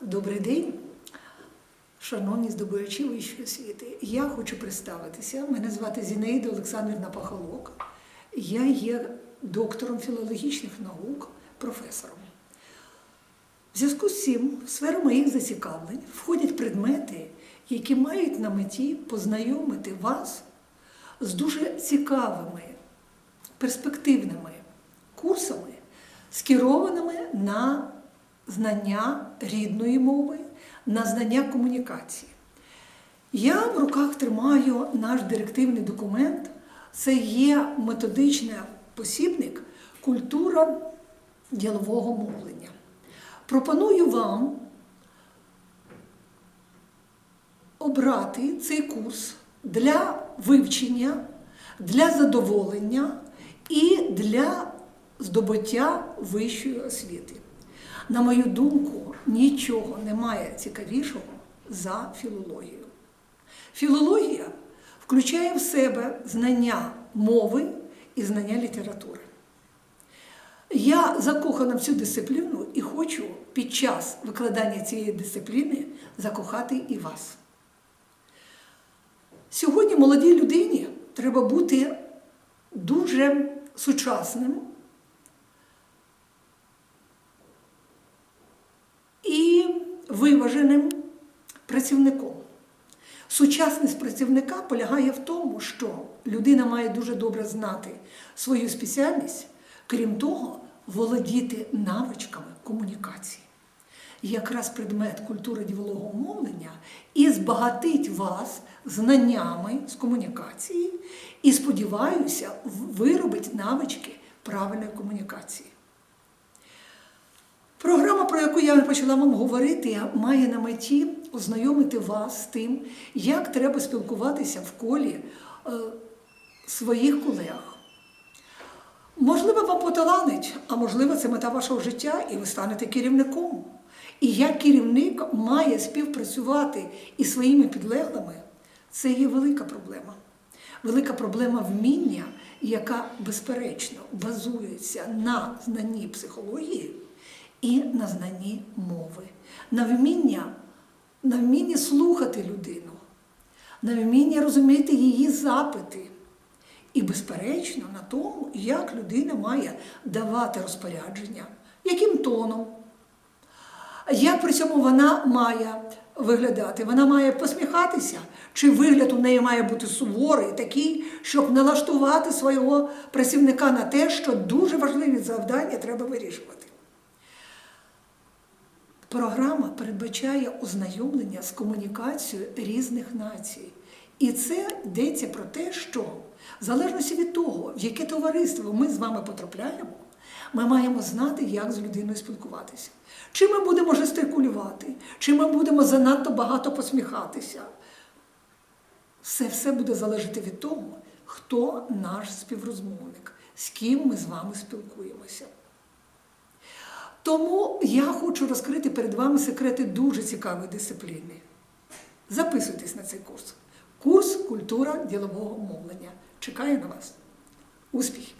Добрий день, шановні здобувачі вищої освіти. Я хочу представитися. Мене звати Зінаїда Олександрівна Пахалок. Я є доктором філологічних наук, професором. В зв'язку з цим в сферу моїх зацікавлень входять предмети, які мають на меті познайомити вас з дуже цікавими, перспективними курсами, скерованими на знання рідної мови, на знання комунікації. Я в руках тримаю наш директивний документ. Це є методичний посібник культура ділового мовлення. Пропоную вам обрати цей курс для вивчення, для задоволення і для здобуття вищої освіти. На мою думку, нічого немає цікавішого за філологію. Філологія включає в себе знання мови і знання літератури. Я закохана в цю дисципліну і хочу під час викладання цієї дисципліни закохати і вас. Сьогодні молодій людині треба бути дуже сучасним і виваженим працівником. Сучасність працівника полягає в тому, що людина має дуже добре знати свою спеціальність, крім того, володіти навичками комунікації. Якраз предмет культури ділового мовлення і збагатить вас знаннями з комунікації, і, сподіваюся, виробить навички правильної комунікації. Яку я почала вам говорити, має на меті ознайомити вас з тим, як треба спілкуватися в колі е, своїх колег. Можливо, вам поталанить, а можливо, це мета вашого життя, і ви станете керівником. І як керівник має співпрацювати із своїми підлеглими, це є велика проблема. Велика проблема вміння, яка, безперечно, базується на знанні психології і на знанні мови, на вміння, на вмінні слухати людину, на вміння розуміти її запити. І, безперечно, на тому, як людина має давати розпорядження, яким тоном, як при цьому вона має виглядати. Вона має посміхатися, чи вигляд у неї має бути суворий, такий, щоб налаштувати свого працівника на те, що дуже важливі завдання треба вирішувати. Програма передбачає ознайомлення з комунікацією різних націй. І це йдеться про те, що в залежності від того, в яке товариство ми з вами потрапляємо, ми маємо знати, як з людиною спілкуватися. Чи ми будемо жестикулювати, чи ми будемо занадто багато посміхатися. Все все буде залежати від того, хто наш співрозмовник, з ким ми з вами спілкуємося. Тому я хочу розкрити перед вами секрети дуже цікавої дисципліни. Записуйтесь на цей курс. Курс культура ділового мовлення. Чекаю на вас. Успіхів!